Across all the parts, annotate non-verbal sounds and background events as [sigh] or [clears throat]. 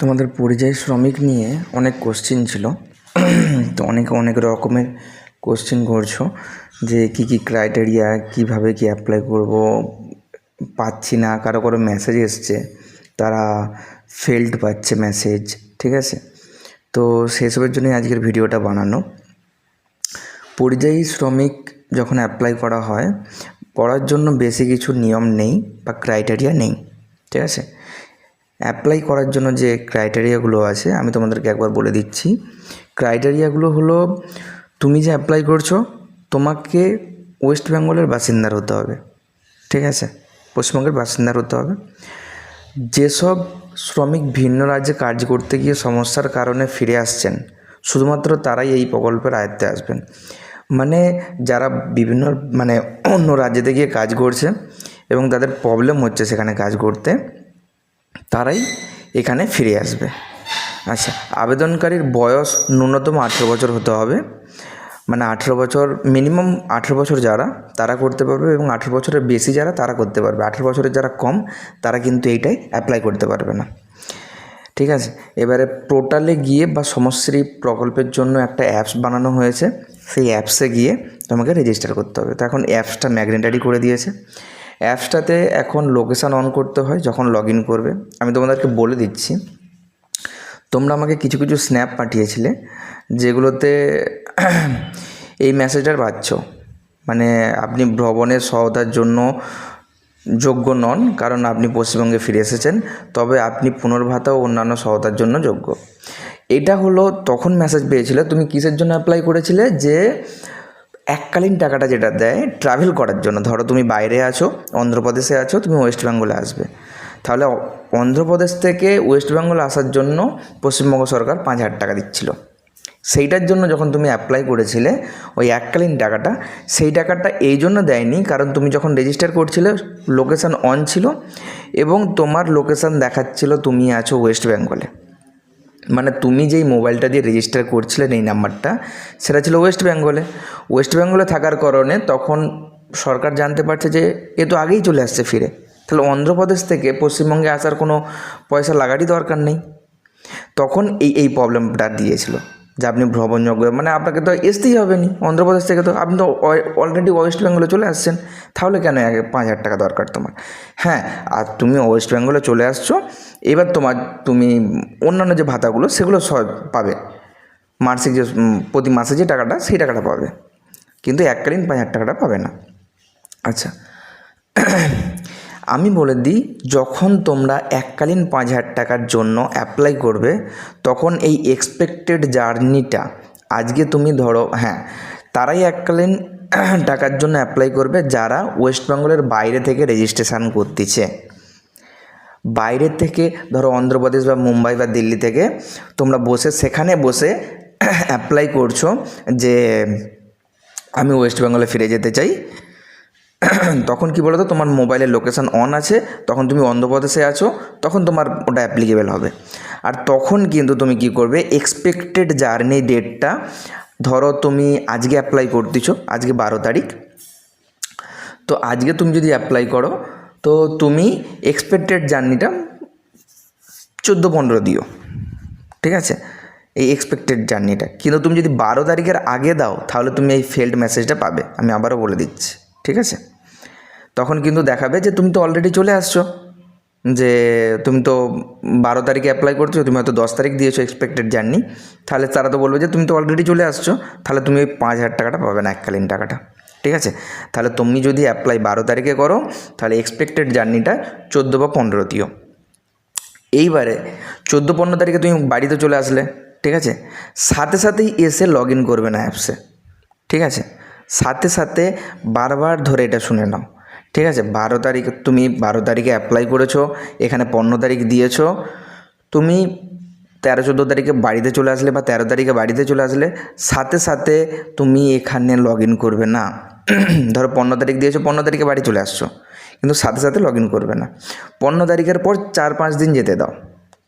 তোমাদের পরিযায়ী শ্রমিক নিয়ে অনেক কোশ্চিন ছিল। তো অনেকে অনেক রকমের কোশ্চিন করছ যে কী কী ক্রাইটেরিয়া কীভাবে কী অ্যাপ্লাই করব, পাচ্ছি না, কারও কারও মেসেজ এসছে, তারা ফেল্ড পাচ্ছে মেসেজ ঠিক আছে? তো সেসবের জন্যই আজকের ভিডিওটা বানানো। পরিযায়ী শ্রমিক যখন অ্যাপ্লাই করা হয় করার জন্য বেশি কিছু নিয়ম নেই বা ক্রাইটেরিয়া নেই, ঠিক আছে? অ্যাপ্লাই করার জন্য যে ক্রাইটেরিয়াগুলো আছে, আমি তোমাদেরকে একবার বলে দিচ্ছি। ক্রাইটেরিয়াগুলো হলো, তুমি যে অ্যাপ্লাই করছ, তোমাকে ওয়েস্ট বেঙ্গলের বাসিন্দার হতে হবে, ঠিক আছে? পশ্চিমবঙ্গের বাসিন্দার হতে হবে। যেসব শ্রমিক ভিন্ন রাজ্যে কাজ করতে গিয়ে সমস্যার কারণে ফিরে আসছেন, শুধুমাত্র তারাই এই প্রকল্পের আয়ত্তে আসবেন। মানে যারা বিভিন্ন মানে অন্য রাজ্যেতে গিয়ে কাজ করছে এবং তাদের প্রবলেম হচ্ছে সেখানে কাজ করতে তারাই এখানে ফিরে আসবে। আচ্ছা আবেদনকারীর বয়স ন্যূনতম আঠেরো বছর হতে হবে। মানে আঠেরো বছর মিনিমাম আঠেরো বছর যারা, তারা করতে পারবে এবং আঠেরো বছরের বেশি যারা, তারা করতে পারবে। আঠেরো বছরের যারা কম, তারা কিন্তু এইটাই অ্যাপ্লাই করতে পারবে না। ঠিক আছে? এবারে পোর্টালে গিয়ে বা সমশ্রী প্রকল্পের জন্য একটা অ্যাপস বানানো হয়েছে। সেই অ্যাপসে গিয়ে তোমাকে রেজিস্টার করতে হবে। তো এখন অ্যাপসটা ম্যাগনেটারি করে দিয়েছে। অ্যাপসটাতে এখন লোকেশান অন করতে হয় যখন লগ ইন করবে। আমি তোমাদেরকে বলে দিচ্ছি, তোমরা আমাকে কিছু কিছু স্ন্যাপ পাঠিয়েছিলে, যেগুলোতে [clears throat] এই মেসেজটা পাচ্ছ। মানে আপনি ভ্রমণের সহায়তার জন্য যোগ্য নন, কারণ আপনি পশ্চিমবঙ্গে ফিরে এসেছেন, তবে আপনি পুনর্ভাতা ও অন্যান্য সহায়তার জন্য যোগ্য। এটা হলো তখন মেসেজ পেয়েছিলে, তুমি কিসের জন্য অ্যাপ্লাই করেছিলে? যে এককালীন টাকাটা যেটা দেয় ট্রাভেল করার জন্য, ধরো তুমি বাইরে আছো, অন্ধ্রপ্রদেশে আছো, তুমি ওয়েস্ট বেঙ্গলে আসবে। তাহলে অন্ধ্রপ্রদেশ থেকে ওয়েস্ট বেঙ্গল আসার জন্য পশ্চিমবঙ্গ সরকার পাঁচ হাজার টাকা দিচ্ছিল। সেইটার জন্য যখন তুমি অ্যাপ্লাই করেছিলে, ওই এককালীন টাকাটা, সেই টাকাটা এই জন্য দেয়নি কারণ তুমি যখন রেজিস্টার করছিলে লোকেশান অন ছিল এবং তোমার লোকেশান দেখাচ্ছিল তুমি আছো ওয়েস্ট বেঙ্গলে মানে তুমি যেই মোবাইলটা দিয়ে রেজিস্টার করছিলেন এই নাম্বারটা সেটা ছিল ওয়েস্ট বেঙ্গলে ওয়েস্ট বেঙ্গলে থাকার কারণে তখন সরকার জানতে পারছে যে এ তো আগেই চলে আসছে ফিরে। তাহলে অন্ধ্রপ্রদেশ থেকে পশ্চিমবঙ্গে আসার কোনো পয়সা লাগারই দরকার নেই। তখন এই এই প্রবলেমটা দিয়েছিল। যে আপনি ভ্রমণযোগ্য মানে আপনাকে তো আসতেই হবে নি। অন্ধ্রপ্রদেশ থেকে তো আপনি তো অলরেডি ওয়েস্ট বেঙ্গলে চলে আসছেন। তাহলে কেন পাঁচ হাজার টাকা দরকার তোমার? হ্যাঁ আর তুমি ওয়েস্ট বেঙ্গলে চলে আসছো। এবার তোমার তুমি অন্যান্য যে ভাতাগুলো, সেগুলো সব পাবে। মাসিক যে প্রতি মাসে যে টাকাটা, সেই টাকাটা পাবে। কিন্তু এককালীন পাঁচ হাজার টাকাটা পাবে না। আচ্ছা। আমি বলে দিই, যখন তোমরা এককালীন পাঁচ হাজার টাকার জন্য অ্যাপ্লাই করবে, তখন এই এক্সপেক্টেড জার্নিটা আজকে তুমি ধরো হ্যাঁ তারাই এককালীন [clears throat] টাকার জন্য অ্যাপ্লাই করবে যারা ওয়েস্ট বেঙ্গলের বাইরে থেকে রেজিস্ট্রেশন করতেছে। বাইরের থেকে ধরো অন্ধ্রপ্রদেশ বা মুম্বাই বা দিল্লি থেকে তোমরা বসে, সেখানে বসে [clears throat] অ্যাপ্লাই করছ যে, আমি ওয়েস্ট বেঙ্গলে ফিরে যেতে চাই। [clears throat] তখন কি বলতো, তোমার মোবাইলের লোকেশান অন আছে, তখন তুমি অন্ধ্রপ্রদেশে আছো, তখন তোমার ওটা অ্যাপ্লিকেবল হবে। আর তখন কিন্তু তুমি কি করবে এক্সপেক্টেড জার্নি ডেটটা ধরো তুমি আজকে অ্যাপ্লাই করতেছো, আজকে বারো তারিখ। তো আজকে তুমি যদি অ্যাপ্লাই করো, তো তুমি এক্সপেক্টেড জার্নিটা চোদ্দ পনেরো দিও। ঠিক আছে? এই এক্সপেক্টেড জার্নিটা কিন্তু তুমি যদি বারো তারিখের আগে দাও, তাহলে তুমি এই ফেল্ড মেসেজটা পাবে। আমি আবারও বলে দিচ্ছি। ঠিক আছে? তখন কিন্তু দেখাবে যে তুমি তো অলরেডি চলে আসছো, যে তুমি তো বারো তারিখে অ্যাপ্লাই করছ, তুমি হয়তো দশ তারিখ দিয়েছ এক্সপেক্টেড জার্নি তাহলে তারা তো বলবে যে তুমি তো অলরেডি চলে আসছো, তাহলে তুমি ওই পাঁচ হাজার টাকাটা পাবে না এককালীন টাকাটা, ঠিক আছে? তাহলে তুমি যদি অ্যাপ্লাই বারো তারিখে করো, তাহলে এক্সপেক্টেড জার্নিটা চোদ্দ বা পনেরো দিও। এইবারে চোদ্দ পনেরো তারিখে তুমি বাড়িতে চলে আসলে, ঠিক আছে? সাথে সাথেই এসে লগ ইন করবে না অ্যাপসে ঠিক আছে? সাথে সাথে বারবার ধরে এটা শুনে নাও। ঠিক আছে? বারো তারিখ, তুমি বারো তারিখে অ্যাপ্লাই করেছ, এখানে পনেরো তারিখ দিয়েছ। তুমি তেরো চোদ্দ তারিখে বাড়িতে চলে আসলে বা তেরো তারিখে বাড়িতে চলে আসলে, সাথে সাথে তুমি এখানে লগ ইন করবে না। [clears throat] ধরো পনেরো তারিখ দিয়েছ, পনেরো তারিখে বাড়ি চলে আসছো, কিন্তু সাথে সাথে লগ ইন করবে না। পনেরো তারিখের পর চার পাঁচ দিন যেতে দাও।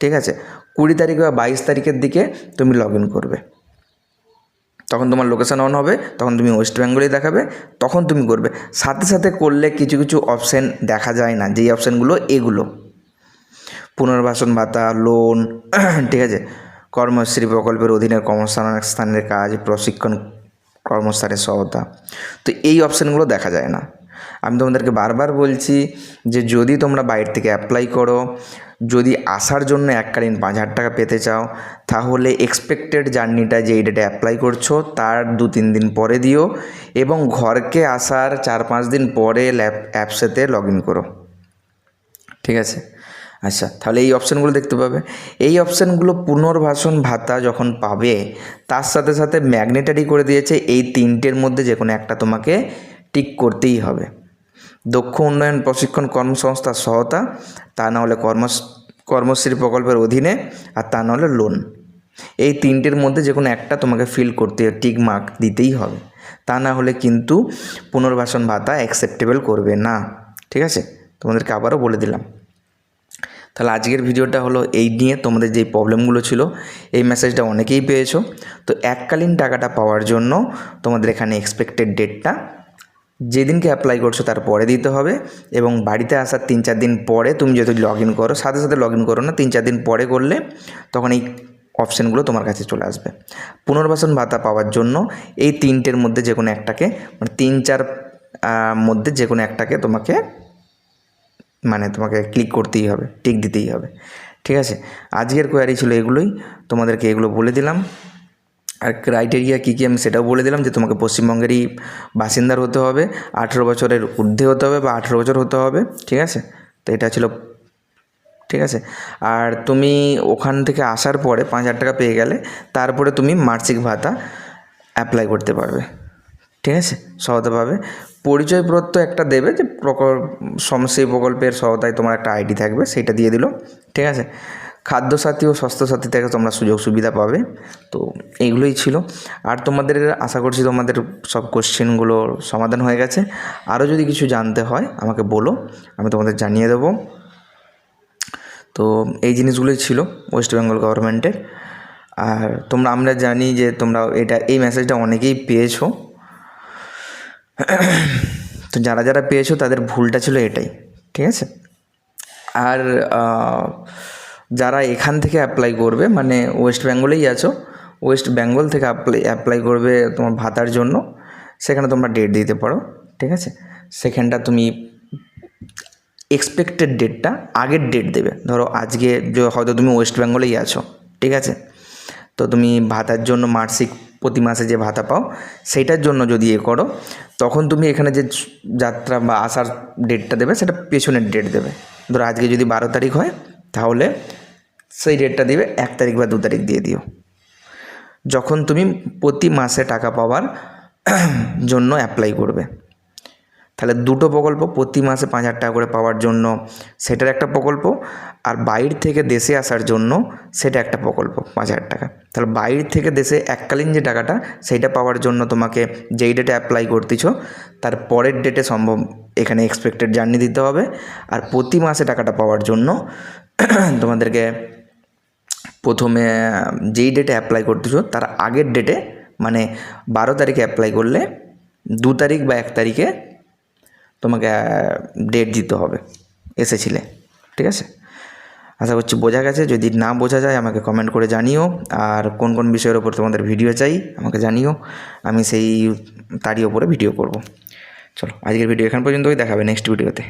ঠিক আছে? কুড়ি তারিখ বা বাইশ তারিখের দিকে তুমি লগ ইন করবে। তখন তোমার লোকেশান অন হবে, তখন তুমি ওয়েস্ট বেঙ্গলেই দেখাবে, তখন তুমি করবে। সাথে সাথে করলে কিছু কিছু অপশান দেখা যায় না, যেই অপশানগুলো এগুলো। পুনর্বাসন ভাতা লোন [clears throat] ঠিক আছে? কর্মশ্রী প্রকল্পের অধীনে কর্মস্থান স্থানের কাজ, প্রশিক্ষণ, কর্মস্থানের সহতা তো এই অপশানগুলো দেখা যায় না। আমি তোমাদেরকে বারবার বলছি যে যদি তোমরা বাইরে থেকে অ্যাপ্লাই করো, যদি আসার জন্য এককালীন পাঁচ হাজার টাকা পেতে চাও, তাহলে এক্সপেক্টেড জার্নিটা যে এই ডেটে অ্যাপ্লাই করছ, তার দু তিন দিন পরে দিও এবং ঘরকে আসার চার পাঁচ দিন পরে ল্যাপ অ্যাপসেতে লগ ইন করো। ঠিক আছে? আচ্ছা তাহলে এই অপশানগুলো দেখতে পাবে। এই অপশানগুলো পুনর্বাসন ভাতা যখন পাবে, তার সাথে সাথে ম্যাগনেটারি করে দিয়েছে এই তিনটের মধ্যে যে কোনো একটা তোমাকে টিক করতেই হবে। দক্ষ উন্নয়ন প্রশিক্ষণ কর্মসংস্থার সহায়তা, তা না হলে কর্ম কর্মশ্রী প্রকল্পের অধীনে, আর তা না হলে লোন এই তিনটের মধ্যে যে কোনো একটা তোমাকে ফিল করতে টিক মার্ক দিতেই হবে। তা না হলে কিন্তু পুনর্বাসন ভাতা অ্যাকসেপ্টেবল করবে না। ঠিক আছে? তোমাদেরকে আবারও বলে দিলাম। তাহলে আজকের ভিডিওটা হলো এই নিয়ে, তোমাদের যেই প্রবলেমগুলো ছিল, এই মেসেজটা অনেকেই পেয়েছ। তো এককালীন টাকাটা পাওয়ার জন্য তোমাদের এখানে এক্সপেক্টেড ডেটটা যেদিনকে অ্যাপ্লাই করছ তার পরে দিতে হবে এবং বাড়িতে আসার তিন চার দিন পরে তুমি যদি লগ ইন করো, সাথে সাথে লগ ইন করো না, তিন চার দিন পরে করলে তখন এই অপশানগুলো তোমার কাছে চলে আসবে। পুনর্বাসন ভাতা পাওয়ার জন্য এই তিনটের মধ্যে যে কোনো একটাকে মানে তিন চার মধ্যে যে কোনো একটাকে তোমাকে মানে তোমাকে ক্লিক করতেই হবে টিক দিতেই হবে। ঠিক আছে? আজকের কোয়ারি ছিল এগুলোই, তোমাদেরকে এগুলো বলে দিলাম। আর ক্রাইটেরিয়া কী কী আমি সেটাও বলে দিলাম যে তোমাকে পশ্চিমবঙ্গেরই বাসিন্দার হতে হবে, আঠেরো বছরের ঊর্ধ্বে হতে হবে বা আঠেরো বছর হতে হবে, ঠিক আছে? তো এটা ছিল, ঠিক আছে? আর তুমি ওখান থেকে আসার পরে পাঁচ হাজার টাকা পেয়ে গেলে তারপরে তুমি মাসিক ভাতা অ্যাপ্লাই করতে পারবে, ঠিক আছে? সহায়তা পাবে। পরিচয়পত্র একটা দেবে যে প্রকল্প সমশ্রী প্রকল্পের সহায়তায় তোমার একটা আইডি থাকবে, সেইটা দিয়ে দিল, ঠিক আছে? খাদ্যসাথী ও স্বাস্থ্যসাথী থেকে তোমরা সুযোগ সুবিধা পাবে। তো এইগুলোই ছিল। আর তোমাদের আশা করছি তোমাদের সব কোশ্চেনগুলো সমাধান হয়ে গেছে। আরও যদি কিছু জানতে হয়, আমাকে বলো, আমি তোমাদের জানিয়ে দেবো। তো এই জিনিসগুলোই ছিল ওয়েস্ট বেঙ্গল গভর্নমেন্টের আর তোমরা, আমরা জানি যে তোমরা এটা, এই মেসেজটা অনেকেই পেয়েছ। তো যারা যারা পেয়েছ, তাদের ভুলটা ছিল এটাই, ঠিক আছে? আর যারা এখান থেকে অ্যাপ্লাই করবে মানে ওয়েস্ট বেঙ্গলেই আছো ওয়েস্ট বেঙ্গল থেকে অ্যাপ্লাই অ্যাপ্লাই করবে তোমার ভাতার জন্য, সেখানে তোমরা ডেট দিতে পারো, ঠিক আছে? সেখানটা তুমি এক্সপেক্টেড ডেটটা আগের ডেট দেবে। ধরো আজকে যে হয়তো তুমি ওয়েস্ট বেঙ্গলেই আছো, ঠিক আছে? তো তুমি ভাতার জন্য মাসিক, প্রতি মাসে যে ভাতা পাও, সেইটার জন্য যদি এ করো, তখন তুমি এখানে যে যাত্রা বা আসার ডেটটা দেবে, সেটা পেছনের ডেট দেবে। ধরো আজকে যদি বারো তারিখ হয়, তাহলে সেই ডেটটা দিবে, এক তারিখ বা দু তারিখ দিয়ে দিও। যখন তুমি প্রতি মাসে টাকা পাওয়ার [clears throat] জন্য অ্যাপ্লাই করবে। তাহলে দুটো প্রকল্প প্রতি মাসে পাঁচ হাজার টাকা করে পাওয়ার জন্য, সেটার একটা প্রকল্প, আর বাইর থেকে দেশে আসার জন্য সেটা একটা প্রকল্প, পাঁচ হাজার টাকা। তাহলে বাইর থেকে দেশে এককালীন যে টাকাটা, সেইটা পাওয়ার জন্য তোমাকে যেই ডেটে অ্যাপ্লাই করতেছ, তার পরের ডেটে সম্ভব এখানে এক্সপেক্টেড জার্নি দিতে হবে। আর প্রতি মাসে টাকাটা পাওয়ার জন্য [clears throat] তোমাদেরকে প্রথমে যেই ডেটে অ্যাপ্লাই করতেছো, তার আগের ডেটে মানে বারো তারিখে অ্যাপ্লাই করলে দু তারিখ বা এক তারিখে তোমাকে ডেট দিতে হবে এসেছিলে ঠিক আছে? আশা করছি বোঝা গেছে, যদি না বোঝা যায় আমাকে কমেন্ট করে জানিও, আর কোন কোন বিষয়ের ওপর তোমাদের ভিডিও চাই আমাকে জানিও, আমি সেই তারই ওপরে ভিডিও করব। চলো, আজকের ভিডিও এখান পর্যন্তই দেখাবে নেক্সট ভিডিওতে